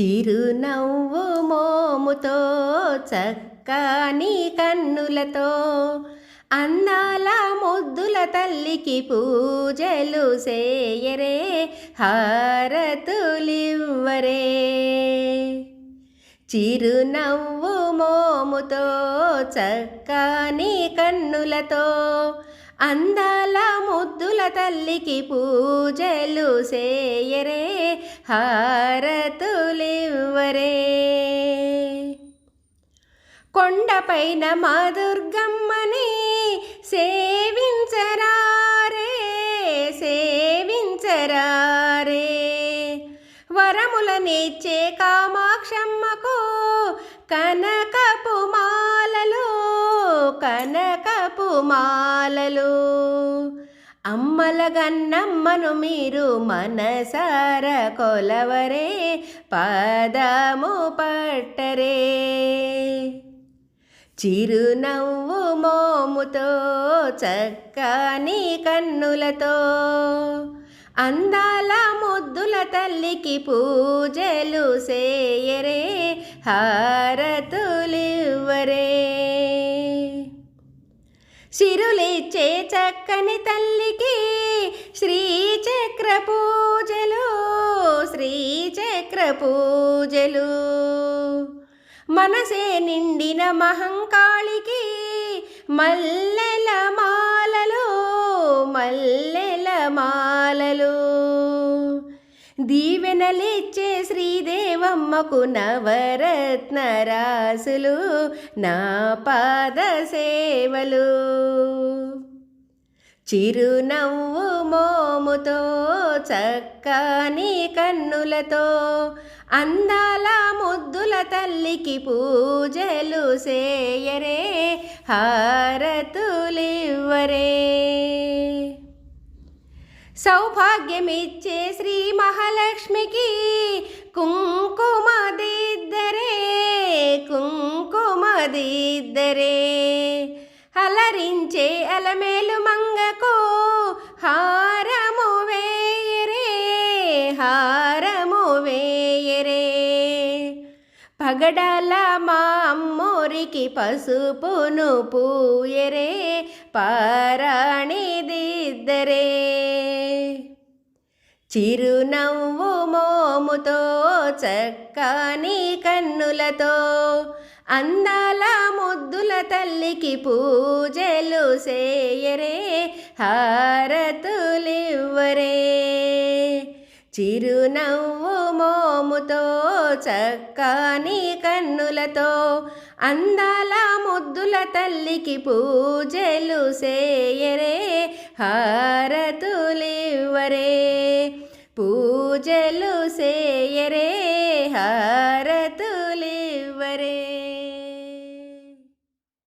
చిరునవ్వు మోముతో చక్కని కన్నులతో అందాల ముద్దుల తల్లికి పూజలు చేయరే హారతులివ్వరే. చిరునవ్వు మోముతో చక్కని కన్నులతో అందాల తల్లికి పూజలు సేయరే హారతులివ్వరే. కొండపైన మా దుర్గమ్మని సేవించరారే సేవించరారే. వరములనిచ్చే కామాక్షమ్మకు కనకపు మాలలు కనకపు మాలలు. అమ్మలగన్నమ్మను మీరు మనసార కొలవరే పాదము పట్టరే. చిరునవ్వు మోముతో చక్కని కన్నులతో అందాల ముద్దుల తల్లికి పూజలు సేయరే హారతులివ్వరే. సిరులిచ్చే చక్కని తల్లికి శ్రీచక్ర పూజలు శ్రీచక్ర పూజలు. మనసే నిండిన మహంకాళికి మల్లెల మాలలు మల్లెల మాలలు. దీవెనలిచ్చే శ్రీదేవమ్మకు నవరత్న రాసులు నా పాద సేవలు. చిరునవ్వు మోముతో చక్కని కన్నులతో అందాల ముద్దుల తల్లికి పూజలు సేయరే హారతులివ్వరే. సౌభాగ్యమిచ్చే శ్రీ మహాలక్ష్మికి కుంకుమదిద్దరే కుంకుమదిద్దరే. అలరించే అలమేలు మంగకు హారము వేయరే హారము వేయరే. పగడల మా అమ్మోరికి పసుపును పూయరే పా చిరునవ్వు మోముతో చక్కని కన్నులతో అందాల ముద్దుల తల్లికి పూజలు చేయరే హారతులివ్వరే. చిరునవ్వు మోముతో చక్కని కన్నులతో అందాల ముద్దుల తల్లికి పూజలు చేయరే హార పూజలు సేయరే హా